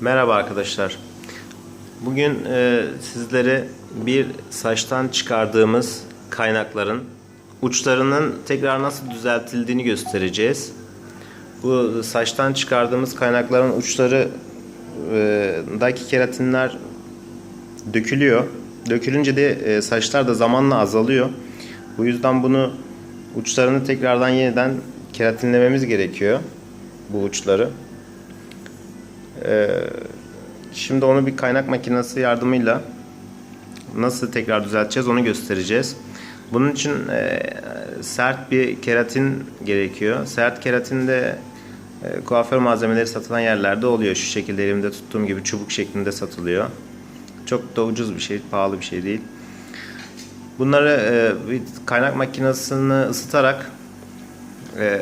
Merhaba arkadaşlar. Bugün e, sizlere bir saçtan çıkardığımız kaynakların uçlarının tekrar nasıl düzeltildiğini göstereceğiz. Bu saçtan çıkardığımız kaynakların uçları e, daki keratinler dökülüyor. Dökülünce de e, saçlar da zamanla azalıyor. Bu yüzden bunu uçlarını tekrardan yeniden keratinlememiz gerekiyor. Bu uçları. Şimdi onu bir kaynak makinesi yardımıyla nasıl tekrar düzelteceğiz onu göstereceğiz. Bunun için e, sert bir keratin gerekiyor. Sert keratin de e, kuaför malzemeleri satılan yerlerde oluyor. Şu şekilde elimde tuttuğum gibi çubuk şeklinde satılıyor. Çok da ucuz bir şey, pahalı bir şey değil. Bunları e, bir kaynak makinesini ısıtarak e,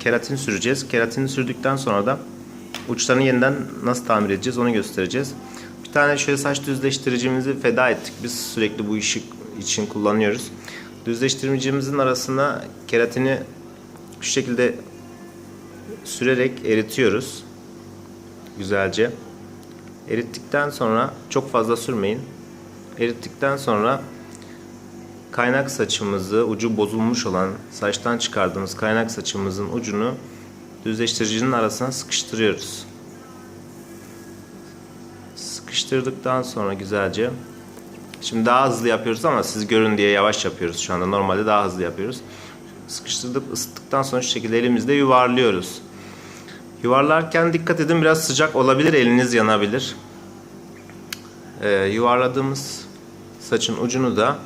keratin süreceğiz. Keratini sürdükten sonra da uçlarını yeniden nasıl tamir edeceğiz onu göstereceğiz. Bir tane şöyle saç düzleştiricimizi feda ettik. Biz sürekli bu işi için kullanıyoruz. Düzleştiricimizin arasına keratini şu şekilde sürerek eritiyoruz. Güzelce. Erittikten sonra çok fazla sürmeyin. Erittikten sonra kaynak saçımızı ucu bozulmuş olan saçtan çıkardığımız kaynak saçımızın ucunu düzleştiricinin arasına sıkıştırıyoruz. Sıkıştırdıktan sonra güzelce Şimdi daha hızlı yapıyoruz ama siz görün diye yavaş yapıyoruz şu anda. Normalde daha hızlı yapıyoruz. Sıkıştırdık, ısıttıktan sonra şu şekilde elimizde yuvarlıyoruz. Yuvarlarken dikkat edin biraz sıcak olabilir, eliniz yanabilir. Ee, yuvarladığımız saçın ucunu da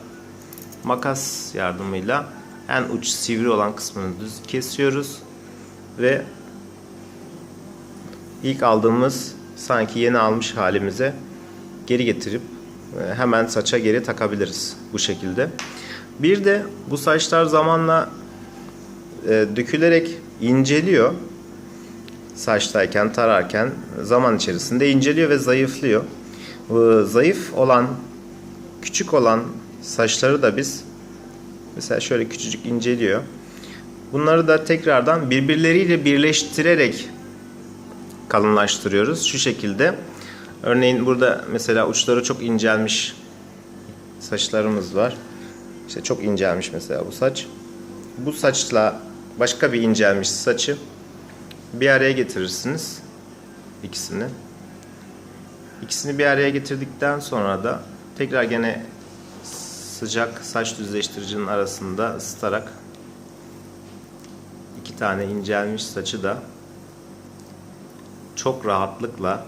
makas yardımıyla en uç sivri olan kısmını düz kesiyoruz ve ilk aldığımız sanki yeni almış halimize geri getirip e, hemen saça geri takabiliriz bu şekilde. Bir de bu saçlar zamanla e, dökülerek inceliyor. Saçtayken tararken zaman içerisinde inceliyor ve zayıflıyor. Bu zayıf olan küçük olan saçları da biz mesela şöyle küçücük inceliyor. Bunları da tekrardan birbirleriyle birleştirerek kalınlaştırıyoruz. Şu şekilde. Örneğin burada mesela uçları çok incelmiş saçlarımız var. İşte çok incelmiş mesela bu saç. Bu saçla başka bir incelmiş saçı bir araya getirirsiniz. ikisini. İkisini bir araya getirdikten sonra da tekrar gene sıcak saç düzleştiricinin arasında ısıtarak iki tane incelmiş saçı da çok rahatlıkla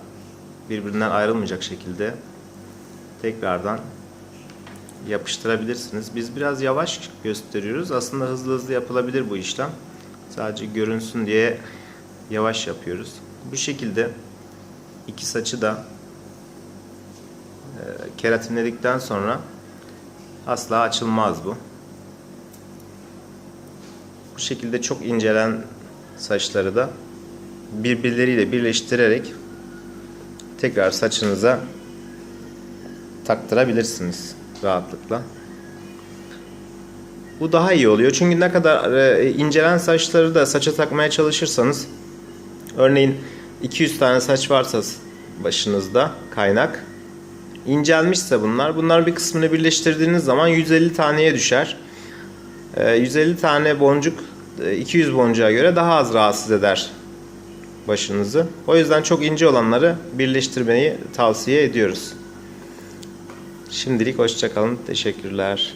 birbirinden ayrılmayacak şekilde tekrardan yapıştırabilirsiniz. Biz biraz yavaş gösteriyoruz. Aslında hızlı hızlı yapılabilir bu işlem. Sadece görünsün diye yavaş yapıyoruz. Bu şekilde iki saçı da e, keratinledikten sonra asla açılmaz bu. Bu şekilde çok incelen saçları da birbirleriyle birleştirerek tekrar saçınıza taktırabilirsiniz rahatlıkla. Bu daha iyi oluyor. Çünkü ne kadar e, incelen saçları da saça takmaya çalışırsanız örneğin 200 tane saç varsa başınızda kaynak incelmişse bunlar bunlar bir kısmını birleştirdiğiniz zaman 150 taneye düşer. E, 150 tane boncuk 200 e, boncuğa göre daha az rahatsız eder başınızı. O yüzden çok ince olanları birleştirmeyi tavsiye ediyoruz. Şimdilik hoşçakalın. Teşekkürler.